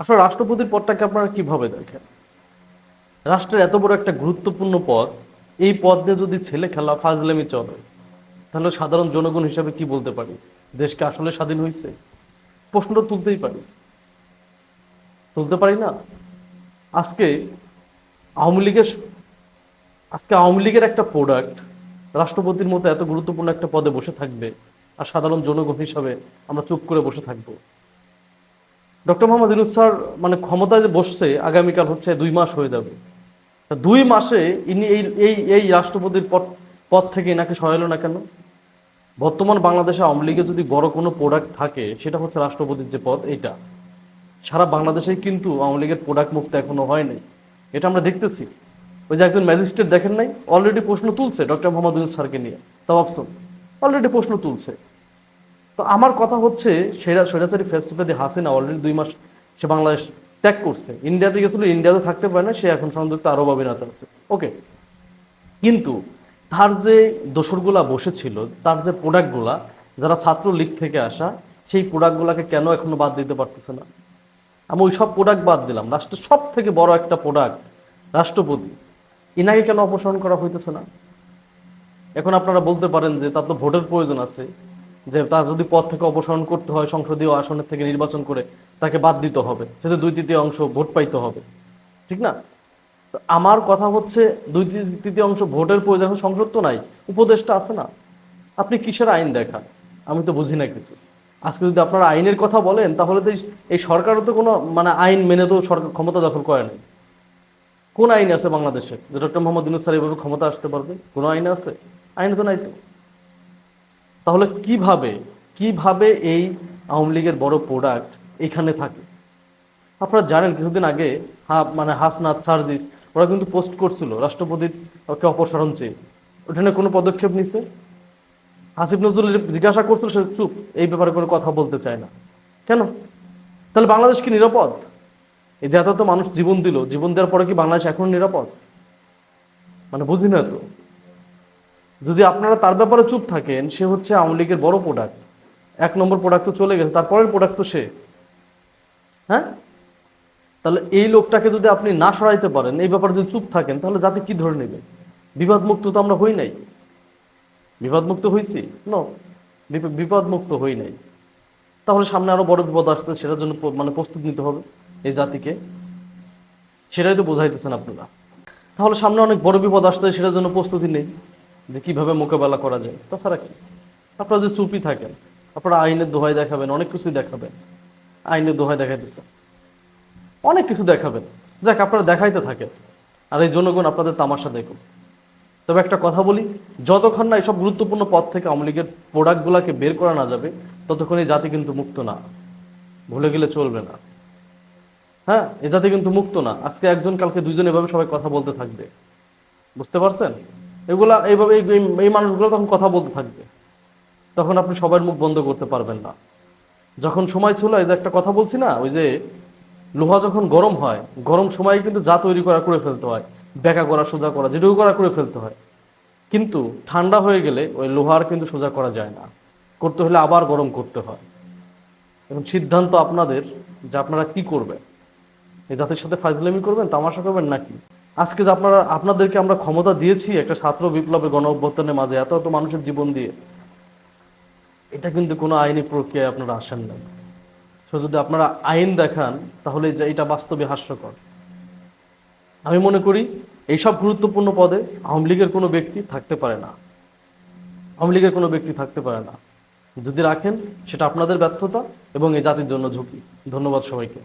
আসলে রাষ্ট্রপতির পদটাকে আপনারা কীভাবে দেখেন? রাষ্ট্রের এত বড় একটা গুরুত্বপূর্ণ পদ, এই পদ নিয়ে যদি ছেলে খেলা, ফাজলেমি চলে, তাহলে সাধারণ জনগণ হিসাবে কি বলতে পারি? দেশকে আসলে স্বাধীন হয়েছে প্রশ্নটা তুলতেই পারি। তুলতে পারি না? আজকে আওয়ামী লীগের আজকে আওয়ামী লীগের একটা প্রোডাক্ট রাষ্ট্রপতির মতো এত গুরুত্বপূর্ণ একটা পদে বসে থাকবে, আর সাধারণ জনগণ হিসাবে আমরা চুপ করে বসে থাকব। ডক্টর মোহাম্মদ ইনুস স্যার মানে ক্ষমতায় যে বসছে, আগামীকাল হচ্ছে দুই মাস হয়ে যাবে। দুই মাসে ইনি এই এই এই রাষ্ট্রপতির পদ পদ থেকে এনাকে সরাইল না কেন? বর্তমান বাংলাদেশে আওয়ামী লীগের যদি বড় কোনো প্রোডাক্ট থাকে, সেটা হচ্ছে রাষ্ট্রপতির যে পদ এটা সারা বাংলাদেশে কিন্তু আওয়ামী লীগের প্রোডাক্ট মুক্ত এখনও হয় নাই। এটা আমরা দেখতেছি। ওই যে একজন ম্যাজিস্ট্রেট দেখেন নাই? অলরেডি প্রশ্ন তুলছে ডক্টর মোহাম্মদ ইউনুস স্যারকে নিয়ে। তাওয়াকসন অলরেডি প্রশ্ন তুলছে। তো আমার কথা হচ্ছে, সেরা স্বৈরাচারী ফেস্টিভ্যালি হাসিনা অলরেডি দুই মাস সে বাংলাদেশ ত্যাগ করছে। ইন্ডিয়াতে গেছিল, ইন্ডিয়াতে থাকতে পারে না, সে এখন সংযুক্ত আরব আমিরাতে আছে। ওকে। কিন্তু তার যে দোসরগুলা বসেছিল, তার যে প্রোডাক্টগুলা, যারা ছাত্র লীগ থেকে আসা, সেই প্রোডাক্টগুলাকে কেন এখনও বাদ দিতে পারতেছে না? আমি ওই সব প্রোডাক্ট বাদ দিলাম। রাষ্ট্রের সব থেকে বড় একটা প্রোডাক্ট রাষ্ট্রপতি, ইনাকে কেন অপসারণ করা হইতেছে না? এখন আপনারা বলতে পারেন যে তার তো ভোটের প্রয়োজন আছে। যে তার যদি পদ থেকে অপসারণ করতে হয় সংসদীয় আসনের থেকে নির্বাচন করে, তাকে বাদ দিতে হবে। সেটা দুই তৃতীয় অংশ ভোট পাইতে হবে। ঠিক না? আমার কথা হচ্ছে, দুই তৃতীয় অংশ ভোটের প্রয়োজন সংসদ তো নাই উপদেশটা আছে না। আপনি কিসের আইন দেখান? আমি তো বুঝি না কিছু। আজকে যদি আপনারা আইনের কথা বলেন, তাহলে তো এই- সরকারও তো কোনো মানে আইন মেনে তো সরকার ক্ষমতা দখল করে নাই। কোন আইন আছে বাংলাদেশে যে ডক্টর মোহাম্মদ ইউনুস স্যার এইভাবে ক্ষমতা আসতে পারবে? কোনো আইন আছে? আইন তো নাই তো। তাহলে কীভাবে কীভাবে এই আওয়ামী লীগের বড় প্রোডাক্ট এখানে থাকে? আপনারা জানেন কিছুদিন আগে হা মানে হাসনাথ সার্জিস, ওরা কিন্তু পোস্ট করছিল ওকে অপসারণ চেয়ে। ওখানে কোনো পদক্ষেপ নিছে? হাসিফ নজরুল জিজ্ঞাসা করছিল, সে চুপ, এই ব্যাপারে কোনো কথা বলতে চায় না। কেন? তাহলে বাংলাদেশ কি নিরাপদ? এই যে এত মানুষ জীবন দিল, জীবন দেওয়ার পরে কি বাংলাদেশ এখন নিরাপদ? মানে বুঝি না তো। যদি আপনারা তার ব্যাপারে চুপ থাকেন, সে হচ্ছে আওয়ামী লীগের বড় প্রোডাক্ট এক নম্বর প্রোডাক্ট তো চলে গেছে, তারপরের প্রোডাক্ট তো সে। হ্যাঁ? তাহলে এই লোকটাকে যদি আপনি না সরাইতে পারেন, এই ব্যাপারে যদি চুপ থাকেন, তাহলে জাতি কি ধরে নেবে? বিবাদ মুক্ত তো আমরা হই নাই। বিবাদ মুক্ত হয়েছি ন মুক্ত হই নাই। তাহলে সামনে আরও বড় বিপদ আসতে সেটার জন্য মানে প্রস্তুত নিতে হবে এই জাতিকে। সেটাই তো বোঝাইতেছেন আপনারা। তাহলে সামনে অনেক বড় বিপদ আসতে সেটার জন্য প্রস্তুতি নেই। যে কীভাবে মোকাবেলা করা যায়। তাছাড়া কি? আপনারা যে চুপি থাকেন, আপনারা আইনের দোহাই দেখাবেন, অনেক কিছুই দেখাবেন। আইনের দোহাই দেখাইতেছেন অনেক কিছু দেখাবেন। যাক, আপনারা দেখাইতে থাকেন। আর এই জনগণ আপনাদের তামাশা দেখুন তবে একটা কথা বলি, যতক্ষণ না এইসব গুরুত্বপূর্ণ পদ থেকে আওয়ামী লীগের প্রোডাক্টগুলোকে বের করা না যাবে ততক্ষণ এই জাতি কিন্তু মুক্ত না। ভুলে গেলে চলবে না। হ্যাঁ এ জাতি কিন্তু মুক্ত না। আজকে একজন, কালকে দুইজন এভাবে সবাই কথা বলতে থাকবে। বুঝতে পারছেন? এগুলা, এইভাবে এই- মানুষগুলো তখন কথা বলতে থাকবে। তখন আপনি সবার মুখ বন্ধ করতে পারবেন না। যখন সময় ছিল, এই যে একটা কথা বলছি না, ওই যে লোহা যখন গরম হয়, গরম সময় কিন্তু যা তৈরি করা করে ফেলতে হয়। বেকা করা, সোজা করা, যেটুকু করা করে ফেলতে হয়। কিন্তু ঠান্ডা হয়ে গেলে ওই লোহার কিন্তু সোজা করা যায় না। করতে হলে আবার গরম করতে হয়। এখন সিদ্ধান্ত আপনাদের যে আপনারা কি করবেন? এই জাতির সাথে ফাজলামি করবেন, তামাশা করবেন নাকি? আজকে যে আপনারা, আপনাদেরকে আমরা ক্ষমতা দিয়েছি একটা ছাত্র বিপ্লবের গণ অভ্যর্থনের মাঝে, এত এত মানুষের জীবন দিয়ে, এটা কিন্তু কোনো আইনি প্রক্রিয়ায় আপনারা আসেন না সো যদি আপনারা আইন দেখান, তাহলে এটা বাস্তবে হাস্যকর। আমি মনে করি, এইসব গুরুত্বপূর্ণ পদে আওয়ামী লীগের কোনো ব্যক্তি থাকতে পারে না। আওয়ামী লীগের কোনো ব্যক্তি থাকতে পারে না। যদি রাখেন, সেটা আপনাদের ব্যর্থতা এবং এই জাতির জন্য ঝুঁকি। ধন্যবাদ সবাইকে।